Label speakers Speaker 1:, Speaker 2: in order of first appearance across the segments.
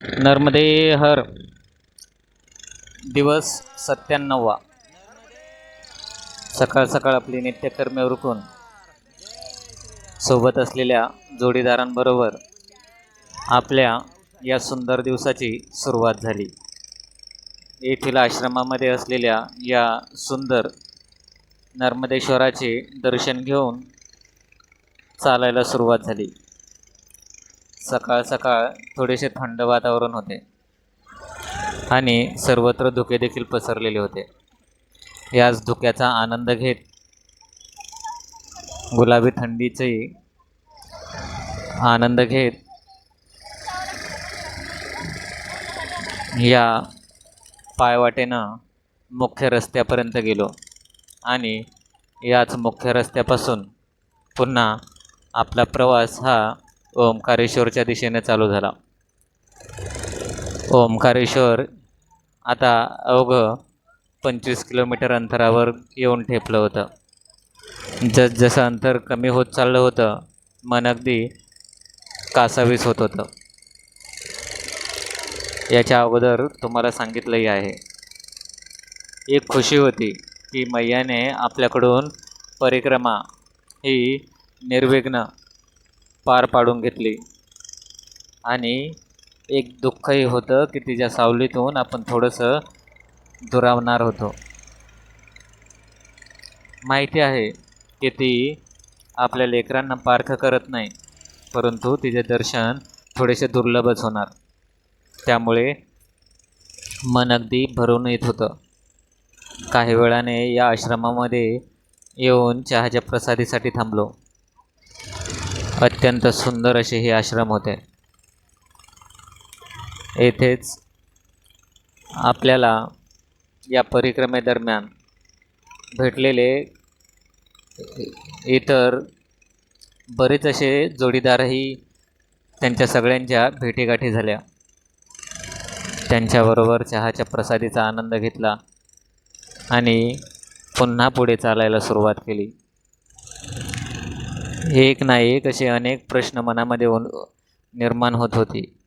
Speaker 1: नर्मदे हर। दिवस सत्त्याण्णववा। सकाळ सकाळ आपली नित्यकर्मे उरकून सोबत असलेल्या जोडीदारांबरोबर आपल्या या सुंदर दिवसाची सुरुवात झाली. येथील आश्रमामध्ये असलेल्या या सुंदर नर्मदेश्वराचे दर्शन घेऊन चालायला सुरुवात झाली. सकाळ सकाळ थोडेसे थंड वातावरण होते. आणि सर्वत्र धुके देखील पसरलेले होते. याच धुक्याचा आनंद घेत गुलाबी थंडीचे आनंद घेत या पायवाटेनं मुख्य रस्त्यापर्यंत गेलो. आणि याच मुख्य रस्त्यापासून पुन्हा आपला प्रवास हा ओंकारेश्वरच्या दिशेने चालू झाला. ओंकारेश्वर आता अवघं पंचवीस किलोमीटर अंतरावर येऊन ठेपलं होतं. जसजसं अंतर कमी होत चाललं होतं मन अगदी कासावीस होत होतं. याच्या अगोदर तुम्हाला सांगितलंही आहे. एक खुशी होती की मैयाने आपल्याकडून परिक्रमा ही निर्विघ्न पार पाडून घेतली. आणि एक दुःखही होतं की तिच्या सावलीतून आपण थोडंसं दुरावणार होतो. माहिती आहे की ती आपल्या लेकरांना पारखं करत नाही परंतु तिचे दर्शन थोडेसे दुर्लभच होणार. त्यामुळे मन अगदी भरून येत होतं. काही वेळाने या आश्रमामध्ये येऊन चहाच्या प्रसादीसाठी थांबलो. अत्यंत सुंदर असे हे आश्रम होते. येथेच आपल्याला या परिक्रमेदरम्यान भेटलेले इतर बरेच असे जोडीदारही त्यांच्या सगळ्यांच्या भेटीगाठी झाल्या. त्यांच्याबरोबर चहाच्या प्रसादीचा आनंद घेतला आणि पुन्हा पुढे चालायला सुरुवात केली. एक ना एक असे अनेक प्रश्न मनामध्ये उन- निर्माण होत होती.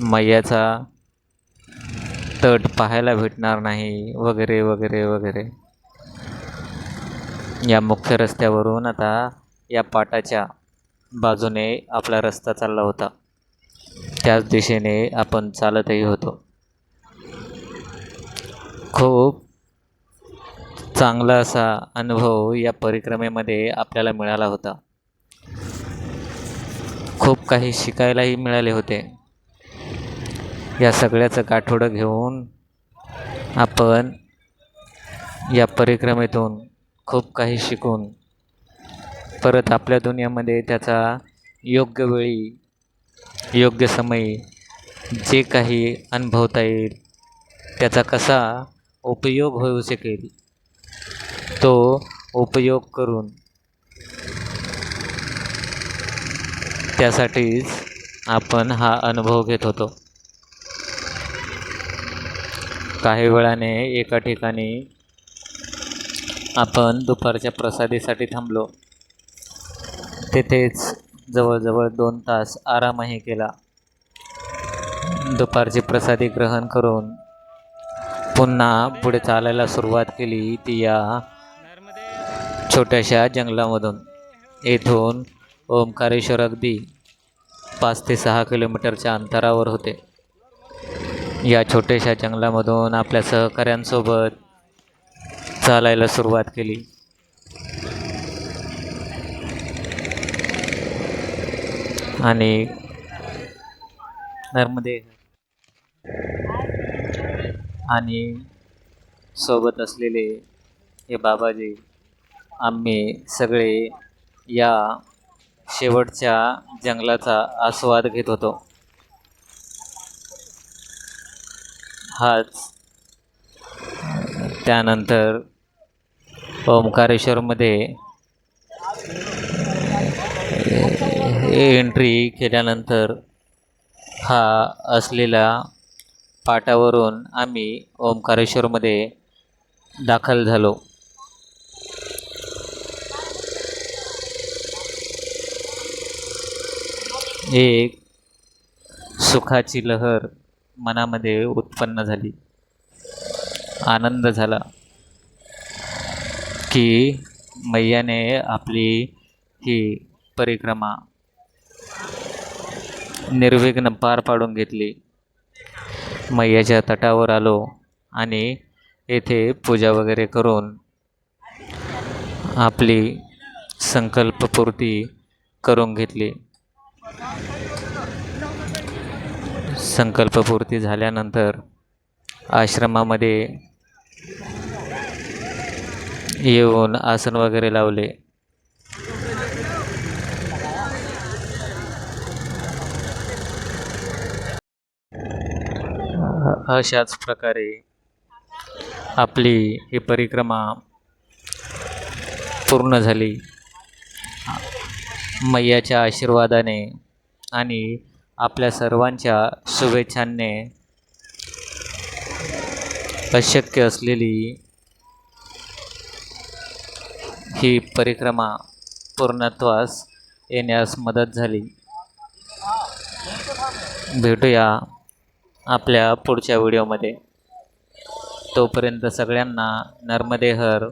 Speaker 1: मैयाचा तट पाहायला भेटणार नाही वगैरे वगैरे वगैरे. या मुख्य रस्त्यावरून आता या पाटाच्या बाजूने आपला रस्ता चालला होता. त्याच दिशेने आपण चालतही होतो. खूप चांगला असा अनुभव या परिक्रमेमध्ये आपल्याला मिळाला होता. खूप काही शिकायलाही मिळाले होते. या सगळ्याचं गाठोडं घेऊन आपण या परिक्रमेतून खूप काही शिकून परत आपल्या दुनियामध्ये त्याचा योग्य वेळी योग्य समयी जे काही अनुभवता येईल त्याचा कसा उपयोग होऊ शकेल तो उपयोग करून त्यासाठीच आपण हा अनुभव घेत होतो. काही वेळाने एका ठिकाणी आपण दुपारच्या प्रसादीसाठी थांबलो. तेथेच जवळजवळ दोन तास आरामही केला. दुपारची प्रसादी ग्रहण करून पुन्हा पुढे चालायला सुरुवात केली ती या छोट्याशा जंगलामधून. येथून ओंकारेश्वर अगदी पाच ते सहा किलोमीटरच्या अंतरावर होते. या छोट्याशा जंगलामधून आपल्या सहकाऱ्यांसोबत चालायला सुरुवात केली. आणि नर्मदे आणि सोबत असलेले हे बाबाजी आम्ही सगळे या शेवटच्या जंगलाचा आस्वाद घेत होतो. हाच त्यानंतर ओंकारेश्वरमध्ये एंट्री केल्यानंतर हा असलेला पाटावरून आम्ही ओंकारेश्वरमध्ये दाखल झालो. एक सुखाची लहर मनामध्ये उत्पन्न झाली. आनंद झाला की मैयाने आपली ही परिक्रमा निर्विघ्न पार पाडून घेतली. मैयाच्या तटावर आलो आणि येथे पूजा वगैरे करून आपली संकल्पपूर्ती करून घेतली. संकल्पपूर्ती झाल्यानंतर आश्रमामध्ये येऊन आसन वगैरे लावले. अशाच प्रकारे आपली ही परिक्रमा पूर्ण झाली. मैयाच्या आशीर्वादाने आणि आपल्या सर्वांच्या शुभेच्छांनी अशक्य असलेली ही परिक्रमा पूर्णत्वास येण्यास मदत झाली. भेटूया आपल्या पुढच्या व्हिडिओमध्ये. तोपर्यंत सगळ्यांना नर्मदेहर